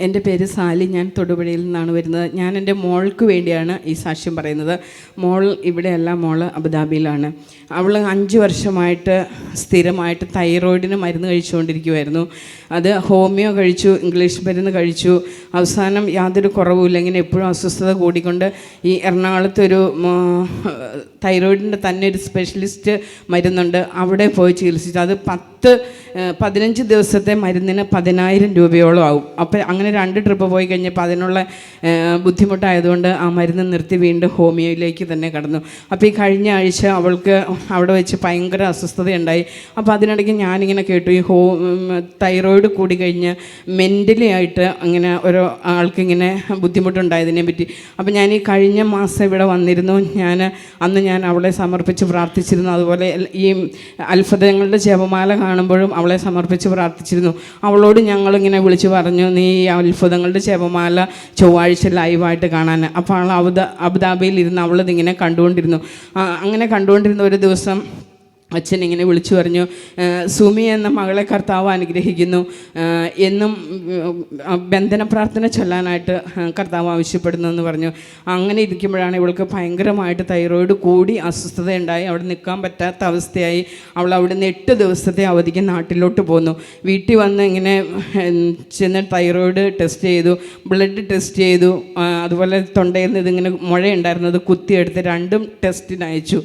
എന്റെ പേര് സാലി ഞാൻ തൊടുപുഴയിൽ നിന്നാണ് വരുന്നത്. ഞാൻ എന്റെ മോൾക്ക് വേണ്ടിയാണ് ഈ സാക്ഷ്യം പറയുന്നത്. മോൾ ഇവിടെയല്ല മോൾ അബുദാബിയിലാണ്. അവൾ അഞ്ച് വർഷമായിട്ട് സ്ഥിരമായിട്ട് തൈറോയിഡിന് മരുന്ന് കഴിച്ചുകൊണ്ടിരിക്കുമായിരുന്നു അത് ഹോമിയോ കഴിച്ചു ഇംഗ്ലീഷ് മരുന്ന് കഴിച്ചു. അവസാനം യാതൊരു കുറവുമില്ല. ഇങ്ങനെ എപ്പോഴും അസ്വസ്ഥത കൂടിക്കൊണ്ട് ഈ എറണാകുളത്തൊരു തൈറോയിഡിന്റെ തന്നെ ഒരു സ്പെഷ്യലിസ്റ്റ് മരുന്നുണ്ട്. അവിടെ പോയി ചികിത്സിച്ചു. അത് പത്ത് പതിനഞ്ച് ദിവസത്തെ മരുന്നിന് പതിനായിരം രൂപയോളം ആവും. അപ്പോൾ അങ്ങനെ രണ്ട് ട്രിപ്പ് പോയി കഴിഞ്ഞപ്പോൾ അതിനുള്ള ബുദ്ധിമുട്ടായതുകൊണ്ട് ആ മരുന്ന് നിർത്തി വീണ്ടും ഹോമിയോയിലേക്ക് തന്നെ കടന്നു. അപ്പോൾ ഈ കഴിഞ്ഞ ആഴ്ച അവൾക്ക് അവിടെ വെച്ച് ഭയങ്കര അസ്വസ്ഥതയുണ്ടായി. അപ്പോൾ അതിനിടയ്ക്ക് ഞാനിങ്ങനെ കേട്ടു ഈ ഹോ തൈറോയിഡ് കൂടി കഴിഞ്ഞ് മെന്റലി ആയിട്ട് അങ്ങനെ ഓരോ ആൾക്കിങ്ങനെ ബുദ്ധിമുട്ടുണ്ടായതിനെ പറ്റി. അപ്പോൾ ഞാൻ ഈ കഴിഞ്ഞ മാസം ഇവിടെ വന്നിരുന്നു. ഞാൻ അന്ന് ഞാൻ അവളെ സമർപ്പിച്ച് പ്രാർത്ഥിച്ചിരുന്നു. അതുപോലെ ഈ അത്ഭുതങ്ങളുടെ ജപമാല കാണുമ്പോഴും അവളെ സമർപ്പിച്ച് പ്രാർത്ഥിച്ചിരുന്നു. അവളോട് ഞങ്ങളിങ്ങനെ വിളിച്ചു പറഞ്ഞു നീ ഈ അത്ഭുതങ്ങളുടെ ജപമാല ചൊവ്വാഴ്ച ലൈവായിട്ട് കാണാൻ. അപ്പോൾ അവൾ അബുദ അബുദാബിയിൽ ഇരുന്ന് അവളിതിങ്ങനെ കണ്ടുകൊണ്ടിരുന്നു. അങ്ങനെ കണ്ടുകൊണ്ടിരുന്ന ഒരു ദിവസം അച്ഛൻ ഇങ്ങനെ വിളിച്ചു പറഞ്ഞു "ഏഹ് സുമി എന്ന മകളെ കർത്താവ് അനുഗ്രഹിക്കുന്നു. എന്നും ബന്ധന പ്രാർത്ഥന ചൊല്ലാനായിട്ട് കർത്താവ് ആവശ്യപ്പെടുന്നു എന്ന് പറഞ്ഞു. അങ്ങനെ ഇരിക്കുമ്പോഴാണ് ഇവൾക്ക് ഭയങ്കരമായിട്ട് തൈറോയിഡ് കൂടി അസ്വസ്ഥതയുണ്ടായി അവിടെ നിൽക്കാൻ പറ്റാത്ത അവസ്ഥയായി. അവൾ അവിടുന്ന് എട്ട് ദിവസത്തെ അവധിക്ക് നാട്ടിലോട്ട് പോന്നു. വീട്ടിൽ വന്ന് ഇങ്ങനെ ചെന്ന് തൈറോയിഡ് ടെസ്റ്റ് ചെയ്തു ബ്ലഡ് ടെസ്റ്റ് ചെയ്തു. അതുപോലെ തൊണ്ടയിൽ നിന്ന് ഇതിങ്ങനെ മുഴയുണ്ടായിരുന്നത് കുത്തിയെടുത്ത് രണ്ടും ടെസ്റ്റിന് അയച്ചു.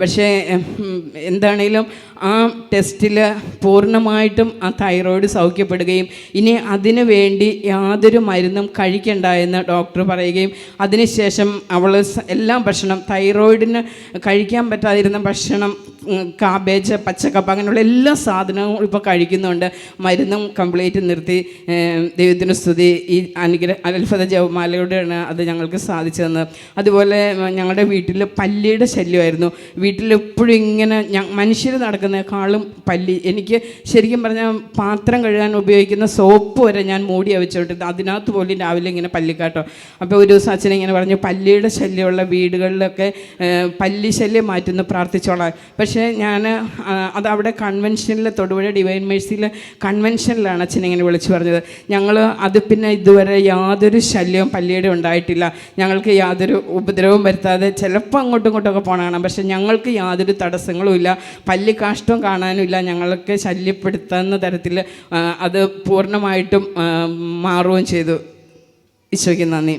പക്ഷേ എന്താണേലും ആ ടെസ്റ്റിൽ പൂർണമായിട്ടും ആ തൈറോയിഡ് സൗഖ്യപ്പെടുകയും ഇനി അതിനു വേണ്ടി യാതൊരു മരുന്നും കഴിക്കണ്ട എന്ന് ഡോക്ടർ പറയുകയും അതിനുശേഷം അവൾ എല്ലാ ഭക്ഷണം തൈറോയിഡിന് കഴിക്കാൻ പറ്റാതിരുന്ന ഭക്ഷണം കാബേജ് പച്ചക്കപ്പ് അങ്ങനെയുള്ള എല്ലാ സാധനവും ഇപ്പോൾ കഴിക്കുന്നുണ്ട്. മരുന്നും കംപ്ലീറ്റ് നിർത്തി ദൈവത്തിന് സ്തുതി. ഈ അനുഗ്രഹ അത്ഭുത ജവമാലയോടെയാണ് അത് ഞങ്ങൾക്ക് സാധിച്ചതെന്ന്. അതുപോലെ ഞങ്ങളുടെ വീട്ടിൽ പല്ലിയുടെ ശല്യമായിരുന്നു. വീട്ടിൽ എപ്പോഴും ഇങ്ങനെ മനുഷ്യർ നടക്കുന്നേക്കാളും പല്ലി. എനിക്ക് ശരിക്കും പറഞ്ഞാൽ പാത്രം കഴുകാൻ ഉപയോഗിക്കുന്ന സോപ്പ് വരെ ഞാൻ മൂടിയാണ് വെച്ചോണ്ടിരുന്നത് അതിനകത്ത് പോലും രാവിലെ ഇങ്ങനെ പല്ലിക്കാട്ടോ. അപ്പോൾ ഒരു ദിവസം അച്ഛൻ ഇങ്ങനെ പറഞ്ഞു പല്ലിയുടെ ശല്യമുള്ള വീടുകളിലൊക്കെ പല്ലി ശല്യം മാറ്റുന്നു പ്രാർത്ഥിച്ചോളാം. പക്ഷേ ഞാൻ അത് അവിടെ കൺവെൻഷനിൽ തൊടുപുഴ ഡിവൈൻ മേഴ്സിയിൽ കൺവെൻഷനിലാണ് അച്ഛൻ ഇങ്ങനെ വിളിച്ചു പറഞ്ഞത്. ഞങ്ങൾ അത് പിന്നെ ഇതുവരെ യാതൊരു ശല്യവും പല്ലിയുടെ ഉണ്ടായിട്ടില്ല. ഞങ്ങൾക്ക് യാതൊരു ഉപദ്രവവും വരുത്താതെ ചിലപ്പോൾ അങ്ങോട്ടും ഇങ്ങോട്ടൊക്കെ പോകണം പക്ഷെ ഞങ്ങൾക്ക് യാതൊരു തടസ്സങ്ങളും ഇല്ല. പല്ലി കാഷ്ടവും കാണാനും ഇല്ല. ഞങ്ങൾക്ക് ശല്യപ്പെടുത്തുന്ന തരത്തിൽ അത് പൂർണമായിട്ടും മാറുകയും ചെയ്തു. ഈശോയ്ക്ക് നന്ദി.